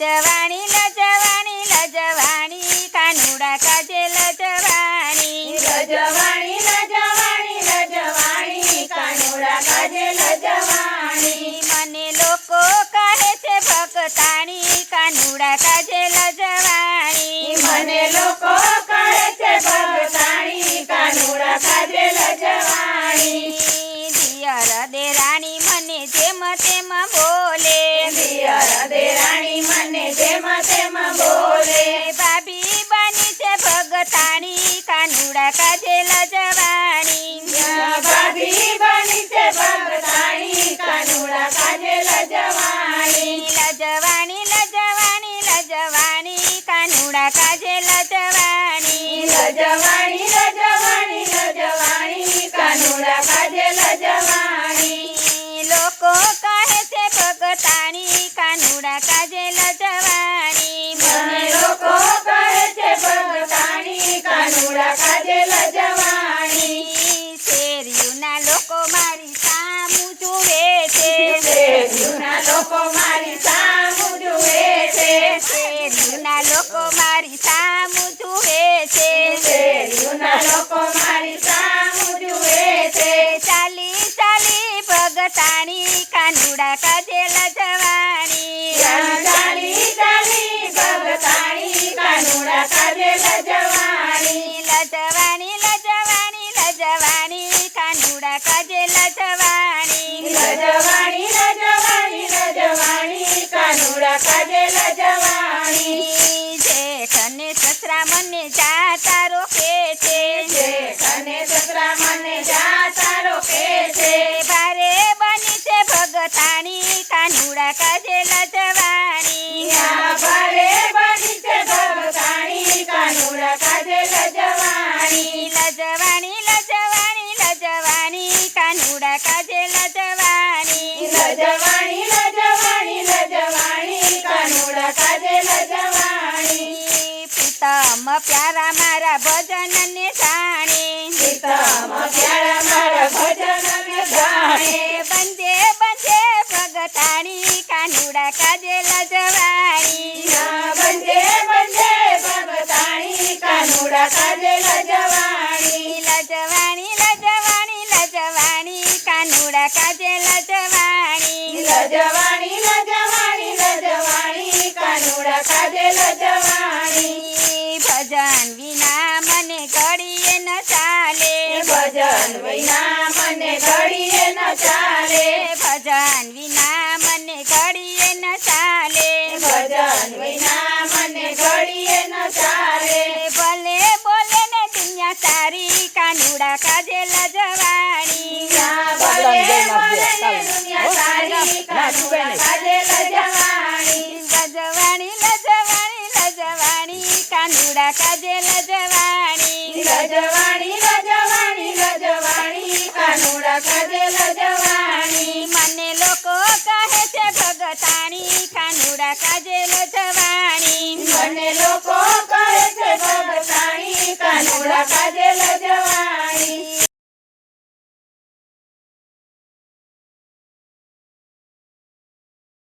લજવાણી લજવાણી લજવાણી કાનુડા કાજે લજવાણી. લજવાણી લજવાણી લજવાણી કાનુડા કાજે લજવાણી. મને લોકો કહે છે ભક્તાણી કાનુડા કાજે લજવાણી. મને લોકો કહે છે ભક્તાણી કાનુડા કાજે લજવાણી. દિયર દેરાણી મને જેમ તેમ બોલે કાનુડા કાજે લજવાણી ભાભી બની છે ભગતાણી કાનુડા કાજે લજવાણી લજવાણી લજવાણી લજવાણી કાનુડા કાજે લજવાણી લજવાણી લજવાણી લજવાણી કાનુડા કાજે લજવાણી લોકો કહે છે લોકો મારી સામું જુએ છે. શેરીઓના લોકો મારી સામું જુએ છે. શેરીઓના લોકો મારી સામું જુએ છે. શેરીઓના લોકો મારી સામું જુએ છે. ચાલી ચાલી પગતાણી કાનુડા કાજે લજવાણી કાજે લજવાણી લજવાણી લજવાણી લજવાણી કાનુડા કાજે લજવાણી લજવાણી લજવાણી લજવાણી લજવાણી કાજે લજવાણી પ્રીતમ પ્યારા મારા ભજન ને જાણે સીતમ પ્યારા મારા ભજન ને ગાણે બંજે બંજે ભગતાણી કાનુડા કાજે લજવાણી બંજે બંજે ભગતાણી કાનુડા કાજે લજવાણી લજવાણી લજવાણી લજવાણી કાનુડા કાજે લજવાણી લજવાણી લજવાણી લજવાણી કાનુડા કાજે લજવાણી ભજન વિના મને ઘડીએ ન ચાલે ભજન વિના કાનુડા કાજે લજવાણી. લજવાણી લજવાણી લજવાણી કાનુડા કાજે લજવાણી મને લોકો કહે છે ભગતાણી કાનુડા કાજે લજવાણી મને લોકો કહે છે ભગતાણી કાનુડા કાજે